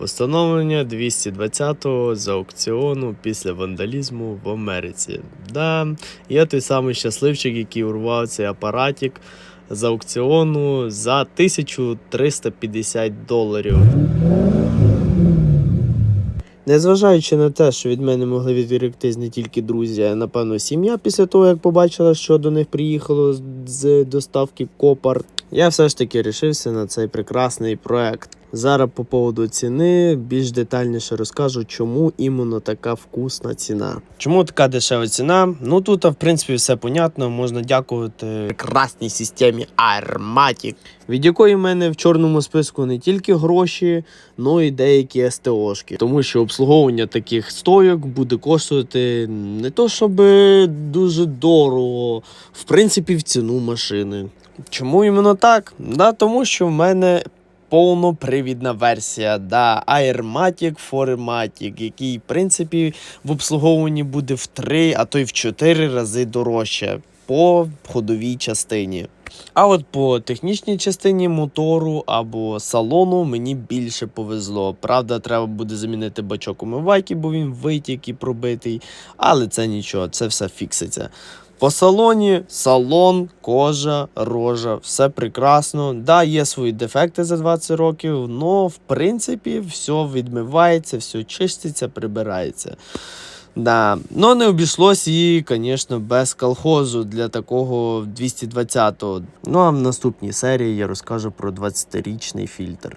Встановлення 220-го з аукціону після вандалізму в Америці. Да, я той самий щасливчик, який урвав цей апаратик з аукціону за 1350 доларів. Незважаючи на те, що від мене могли відволіктись не тільки друзі, а напевно сім'я після того, як побачила, що до них приїхало з доставки Копар, я все ж таки рішився на цей прекрасний проект. Зараз по поводу ціни більш детальніше розкажу, чому іменно така вкусна ціна. Чому така дешева ціна? Ну тут, в принципі, все понятно. Можна дякувати прекрасній системі Armatic, від якої в мене в чорному списку не тільки гроші, ну і деякі СТОшки. Тому що обслуговування таких стойок буде коштувати не то, щоб дуже дорого, в принципі, в ціну машини. Чому іменно так? Да, тому що в мене повнопривідна версія, да, Airmatic 4Matic, який, в принципі, в обслуговуванні буде в 3, а то й в 4 рази дорожче по ходовій частині. А от по технічній частині мотору або салону мені більше повезло. Правда, треба буде замінити бачок умивайки, бо він витік і пробитий. Але це нічого, це все фікситься. По салоні салон, кожа, рожа, все прекрасно. Да, є свої дефекти за 20 років, але в принципі все відмивається, все чиститься, прибирається. Да. Но не обійшлось і, звісно, без колхозу для такого 220-го. Ну а в наступній серії я розкажу про 20-річний фільтр.